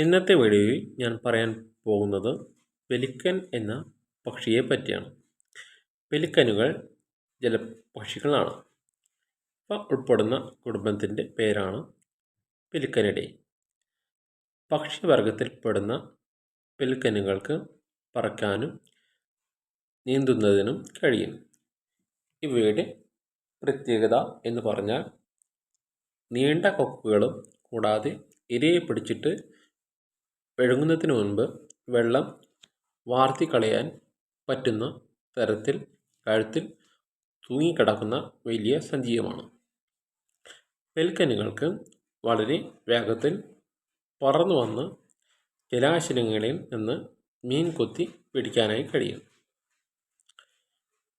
ഇന്നത്തെ വീഡിയോയിൽ ഞാൻ പറയാൻ പോകുന്നത് പെലിക്കൻ എന്ന പക്ഷിയെ പറ്റിയാണ്. പെലിക്കനുകൾ ജലപക്ഷികളാണ്. ഇവ ഉൾപ്പെടുന്ന കുടുംബത്തിന്റെ പേരാണ് പെലിക്കനിടെ. പക്ഷിവർഗത്തിൽപ്പെടുന്ന പെലിക്കനുകൾക്ക് പറക്കാനും നീന്തുന്നതിനും കഴിയും. ഇവയുടെ പ്രത്യേകത എന്ന് പറഞ്ഞാൽ നീണ്ട കൊക്കുകളും കൂടാതെ ഇരയെ പിടിച്ചിട്ട് വിഴുങ്ങുന്നതിന് മുൻപ് വെള്ളം വാർത്തിക്കളയാൻ പറ്റുന്ന തരത്തിൽ കഴുത്തിൽ തൂങ്ങിക്കിടക്കുന്ന വലിയ സഞ്ചിയുമാണ്. പെൽക്കനുകൾക്ക് വളരെ വേഗത്തിൽ പറന്നു വന്ന് ജലാശയങ്ങളിൽ നിന്ന് മീൻ കൊത്തി പിടിക്കാനായി കഴിയും.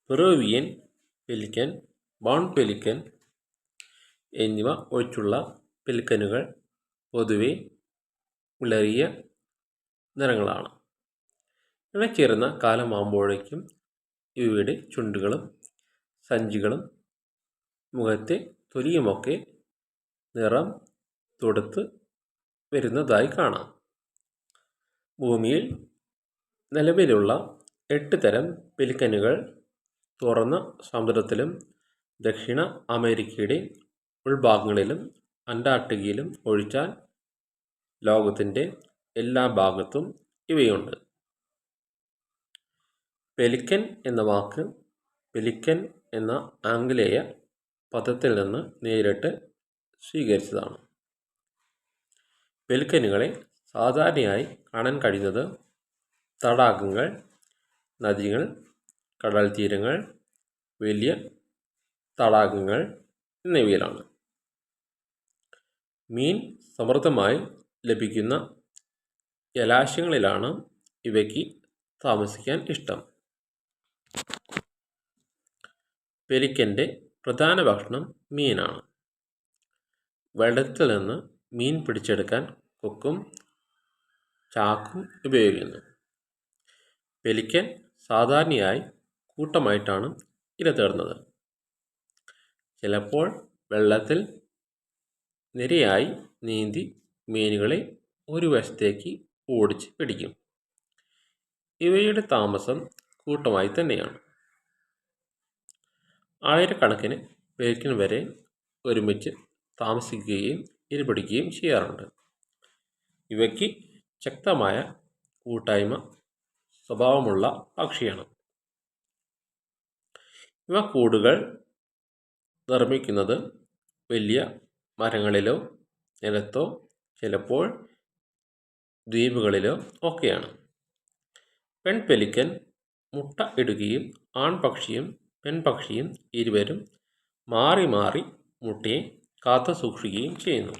പെറോവിയൻ പെലിക്കൻ ബോൺ പെലിക്കൻ എന്നിവ ഒഴിച്ചുള്ള പെലിക്കനുകൾ പൊതുവെ വിളറിയ നിറങ്ങളാണ്. ഇണച്ചേരുന്ന കാലമാകുമ്പോഴേക്കും ഇവയുടെ ചുണ്ടുകളും സഞ്ചികളും മുഖത്തെ തൊലിയുമൊക്കെ നിറം തൊടുത്ത് വരുന്നതായി കാണാം. ഭൂമിയിൽ നിലവിലുള്ള എട്ട് തരം പെലിക്കനുകൾ തുറന്ന സമുദ്രത്തിലും ദക്ഷിണ അമേരിക്കയുടെ ഉൾഭാഗങ്ങളിലും അന്റാർട്ടിക്കയിലും ഒഴിച്ചാൽ ലോകത്തിന്റെ എല്ലാ ഭാഗത്തും ഇവയുണ്ട്. പെലിക്കൻ എന്ന വാക്ക് പെലിക്കൻ എന്ന ആംഗ്ലേയ പദത്തിൽ നിന്ന് നേരിട്ട് സ്വീകരിച്ചതാണ്. പെലിക്കനുകളെ സാധാരണയായി കാണാൻ കഴിയുന്നത് തടാകങ്ങൾ നദികൾ കടൽ തീരങ്ങൾ വലിയ തടാകങ്ങൾ എന്നിവയിലാണ്. മീൻ സമൃദ്ധമായി ലഭിക്കുന്ന ജലാശയങ്ങളിലാണ് ഇവയ്ക്ക് താമസിക്കാൻ ഇഷ്ടം. പെലിക്കന്റെ പ്രധാന ഭക്ഷണം മീനാണ്. വെള്ളത്തിൽ നിന്ന് മീൻ പിടിച്ചെടുക്കാൻ കൊക്കും ചാക്കും ഉപയോഗിക്കുന്നു. പെലിക്കൻ സാധാരണയായി കൂട്ടമായിട്ടാണ് ഇര തേടുന്നത് ചിലപ്പോൾ വെള്ളത്തിൽ നിരയായി നീന്തി മീനുകളെ ഒരു വശത്തേക്ക് ഓടിച്ച് പിടിക്കും. ഇവയുടെ താമസം കൂട്ടമായി തന്നെയാണ്. ആയിരക്കണക്കിന് പേക്കിന് വരെ ഒരുമിച്ച് താമസിക്കുകയും ഇരുപിടിക്കുകയും ചെയ്യാറുണ്ട്. ഇവയ്ക്ക് ശക്തമായ കൂട്ടായ്മ സ്വഭാവമുള്ള പക്ഷിയാണ്. ഇവ കൂടുകൾ നിർമ്മിക്കുന്നത് വലിയ മരങ്ങളിലോ നിലത്തോ ചിലപ്പോൾ ദ്വീപുകളിലോ ഒക്കെയാണ്. പെൺപെലിക്കൻ മുട്ട ഇടുകയും ആൺപക്ഷിയും പെൺപക്ഷിയും ഇരുവരും മാറി മാറി മുട്ടയെ കാത്തു സൂക്ഷിക്കുകയും ചെയ്യുന്നു.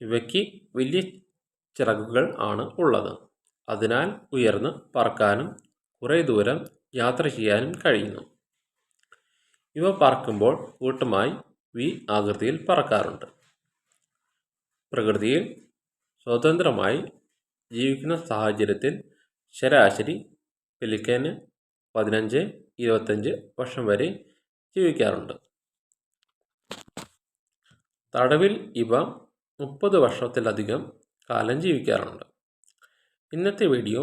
ഇവയ്ക്ക് വലിയ ചിറകുകൾ ആണ് ഉള്ളത്. അതിനാൽ ഉയർന്ന് പറക്കാനും കുറേ ദൂരം യാത്ര ചെയ്യാനും കഴിയുന്നു. ഇവ പറക്കുമ്പോൾ കൂട്ടമായി വി ആകൃതിയിൽ പറക്കാറുണ്ട്. പ്രകൃതിയിൽ സ്വതന്ത്രമായി ജീവിക്കുന്ന സാഹചര്യത്തിൽ ശരാശരി പെലിക്കന് പതിനഞ്ച് ഇരുപത്തഞ്ച് വർഷം വരെ ജീവിക്കാറുണ്ട്. തടവിൽ ഇവ മുപ്പത് വർഷത്തിലധികം കാലം ജീവിക്കാറുണ്ട്. ഇന്നത്തെ വീഡിയോ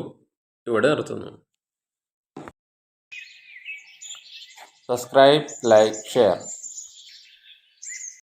ഇവിടെ നിർത്തുന്നു. Subscribe like share